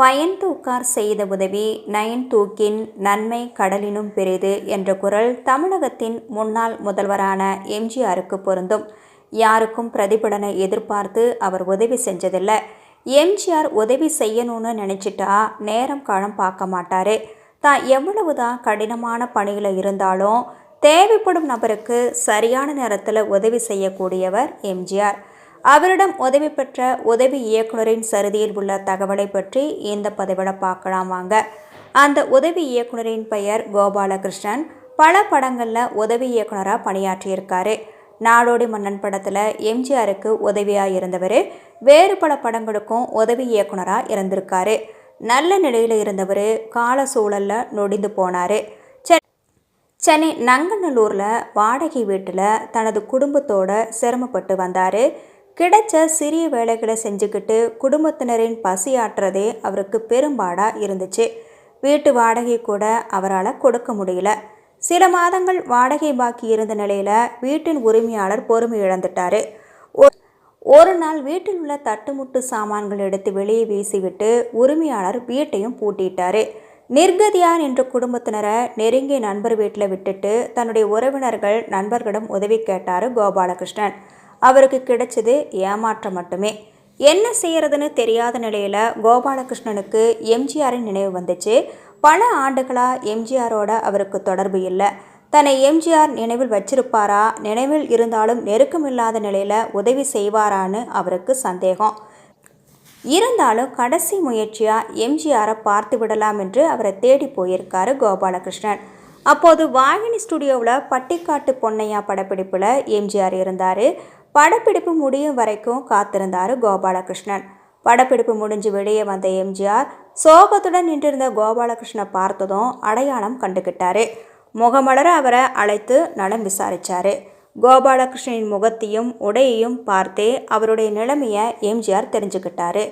பயன் தூக்கார் செய்த உதவி நயன் தூக்கின் நன்மை கடலினும் பெரிது என்ற குரல் தமிழகத்தின் முன்னாள் முதல்வரான எம்ஜிஆருக்கு பொருந்தும். யாருக்கும் பிரதிபலனை எதிர்பார்த்து அவர் உதவி செஞ்சதில்லை. எம்ஜிஆர் உதவி செய்யணும்னு நினச்சிட்டா நேரம் காலம் பார்க்க மாட்டார். தான் எவ்வளவுதான் கடினமான பணியில் இருந்தாலும் தேவைப்படும் நபருக்கு சரியான நேரத்தில் உதவி செய்யக்கூடியவர் எம்ஜிஆர். அவரிடம் உதவி பெற்ற உதவி இயக்குனரின் சருதியில் உள்ள தகவலை பற்றி இந்த பதிவிட பார்க்கலாம் வாங்க. அந்த உதவி இயக்குனரின் பெயர் கோபாலகிருஷ்ணன். பல படங்களில் உதவி இயக்குனராக பணியாற்றியிருக்காரு. நாடோடி மன்னன் படத்தில் எம்ஜிஆருக்கு உதவியாக இருந்தவர் வேறு பல படங்களுக்கும் உதவி இயக்குனராக இருந்திருக்காரு. நல்ல நிலையில் இருந்தவர் கால சூழலில் நொடிந்து போனார். சென்னை நங்கநல்லூரில் வாடகை வீட்டில் தனது குடும்பத்தோடு சிரமப்பட்டு வந்தார். கிடைச்ச சிறிய வேலைகளை செஞ்சுக்கிட்டு குடும்பத்தினரின் பசி ஆற்றுறதே அவருக்கு பெரும்பாடாக இருந்துச்சு. வீட்டு வாடகை கூட அவரால் கொடுக்க முடியல. சில மாதங்கள் வாடகை பாக்கி இருந்த நிலையில் வீட்டின் உரிமையாளர் பொறுமை இழந்துட்டார். ஒரு நாள் வீட்டில் உள்ள தட்டுமுட்டு சாமான்கள் எடுத்து வெளியே வீசிவிட்டு உரிமையாளர் வீட்டையும் பூட்டிட்டார். நிர்கதியா நின்ற குடும்பத்தினரை நெருங்கிய நண்பர் வீட்டில் விட்டுட்டு தன்னுடைய உறவினர்கள் நண்பர்களிடம் உதவி கேட்டார் கோபாலகிருஷ்ணன். அவருக்கு கிடைச்சது ஏமாற்றம் மட்டுமே. என்ன செய்யறதுன்னு தெரியாத நிலையில் கோபாலகிருஷ்ணனுக்கு எம்ஜிஆரின் நினைவு வந்துச்சு. பல ஆண்டுகளாக எம்ஜிஆரோட அவருக்கு தொடர்பு இல்லை. தன்னை எம்ஜிஆர் நினைவில் வச்சிருப்பாரா? நினைவில் இருந்தாலும் நெருக்கம் இல்லாத நிலையில் உதவி செய்வாரான்னு அவருக்கு சந்தேகம். இருந்தாலும் கடைசி முயற்சியாக எம்ஜிஆரை பார்த்து விடலாம் என்று அவரை தேடி போயிருக்காரு கோபாலகிருஷ்ணன். அப்போது வாகினி ஸ்டுடியோவில் பட்டிக்காட்டு பொன்னையா படப்பிடிப்பில் எம்ஜிஆர் இருந்தார். படப்பிடிப்பு முடியும் வரைக்கும் காத்திருந்தார் கோபாலகிருஷ்ணன். படப்பிடிப்பு முடிஞ்சு வெளியே வந்த எம்ஜிஆர் சோகத்துடன் நின்றிருந்த கோபாலகிருஷ்ணனை பார்த்ததும் அடையாளம் கண்டுகிட்டாரு. முகமலர அவரை அழைத்து நலம் விசாரிச்சாரு. கோபாலகிருஷ்ணனின் முகத்தையும் உடையையும் பார்த்தே அவருடைய நிலைமையை எம்ஜிஆர் தெரிஞ்சுக்கிட்டாரு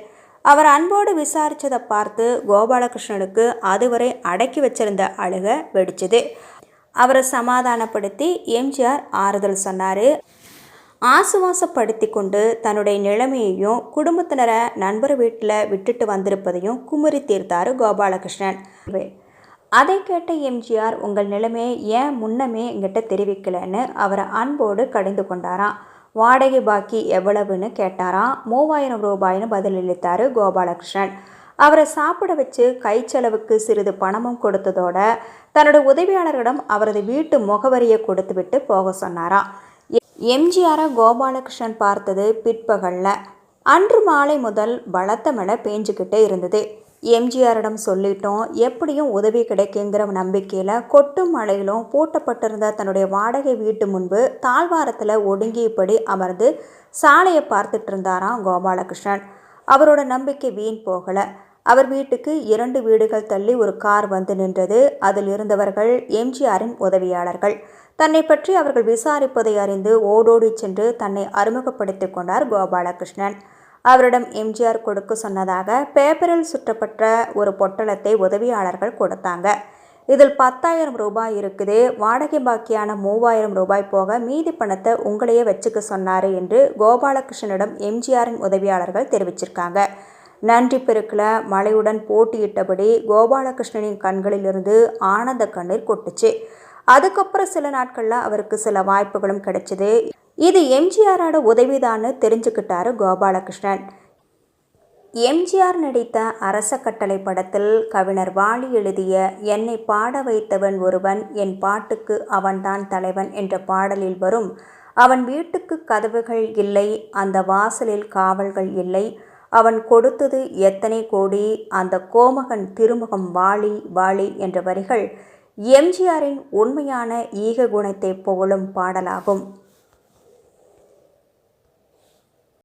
அவர் அன்போடு விசாரித்ததை பார்த்து கோபாலகிருஷ்ணனுக்கு அதுவரை அடக்கி வச்சிருந்த அழுக வெடிச்சது. அவரை சமாதானப்படுத்தி எம்ஜிஆர் ஆறுதல் சொன்னார். ஆசுவாசப்படுத்தி கொண்டு தன்னுடைய நிலைமையையும் குடும்பத்தினரை நண்பர் வீட்டில் விட்டுட்டு வந்திருப்பதையும் குமரி தீர்த்தார் கோபாலகிருஷ்ணன். அதை கேட்ட எம்ஜிஆர் உங்கள் நிலைமையை ஏன் முன்னமே எங்கிட்ட தெரிவிக்கலைன்னு அவரை அன்போடு கடிந்து கொண்டாராம். வாடகை பாக்கி எவ்வளவுன்னு கேட்டாராம். மூவாயிரம் ரூபாய்னு பதிலளித்தார் கோபாலகிருஷ்ணன். அவரை சாப்பிட வச்சு கை செலவுக்கு சிறிது பணமும் கொடுத்ததோட தன்னோட உதவியாளர்களிடம் அவரது வீட்டு முகவரியை கொடுத்துவிட்டு போக சொன்னாராம். எம்ஜிஆரை கோபாலகிருஷ்ணன் பார்த்தது பிற்பகலில். அன்று மாலை முதல் பலத்த மழை பேஞ்சுக்கிட்டே இருந்தது. எம்ஜிஆரிடம் சொல்லிட்டோம் எப்படியும் உதவி கிடைக்குங்கிற நம்பிக்கையில் கொட்டும் மழையிலும் பூட்டப்பட்டிருந்த தன்னுடைய வாடகை வீட்டு முன்பு தாழ்வாரத்தில் ஒடுங்கியபடி அமர்ந்து சாலையை பார்த்துட்டு இருந்தாராம் கோபாலகிருஷ்ணன். அவரோட நம்பிக்கை வீண் போகலை. அவர் வீட்டுக்கு இரண்டு வீடுகள் தள்ளி ஒரு கார் வந்து நின்றது. அதில் இருந்தவர்கள் எம்ஜிஆரின் உதவியாளர்கள். தன்னை பற்றி அவர்கள் விசாரிப்பதை அறிந்து ஓடோடி சென்று தன்னை அறிமுகப்படுத்திக் கொண்டார் கோபாலகிருஷ்ணன். அவரிடம் எம்ஜிஆர் கொடுக்க சொன்னதாக பேப்பரில் சுற்றப்பட்ட ஒரு பொட்டலத்தை உதவியாளர்கள் கொடுத்தாங்க. இதில் பத்தாயிரம் ரூபாய் இருக்குது. வாடகை பாக்கியான மூவாயிரம் ரூபாய் போக மீதி பணத்தை உங்களையே வச்சுக்க சொன்னார் என்று கோபாலகிருஷ்ணனிடம் எம்ஜிஆரின் உதவியாளர்கள் தெரிவிச்சிருக்காங்க. நன்றி பெருக்கில் மழையுடன் போட்டியிட்டபடி கோபாலகிருஷ்ணனின் கண்களிலிருந்து ஆனந்த கண்ணீர் கொட்டுச்சு. அதுக்கப்புறம் சில நாட்களில் அவருக்கு சில வாய்ப்புகளும் கிடைச்சிது. இது எம்ஜிஆரோட உதவிதான்னு தெரிஞ்சுக்கிட்டாரு கோபாலகிருஷ்ணன். எம்ஜிஆர் நடித்த அரச கட்டளை படத்தில் கவிஞர் வாலி எழுதிய என்னை பாட வைத்தவன் ஒருவன் என் பாட்டுக்கு அவன்தான் தலைவன் என்ற பாடலில் வரும் அவன் வீட்டுக்கு கதவுகள் இல்லை அந்த வாசலில் காவல்கள் இல்லை அவன் கொடுத்தது எத்தனை கோடி அந்த கோமகன் திருமுகம் வாளி வாளி என்ற வரிகள் எம்ஜிஆரின் உண்மையான ஈக குணத்தை புகழும் பாடலாகும்.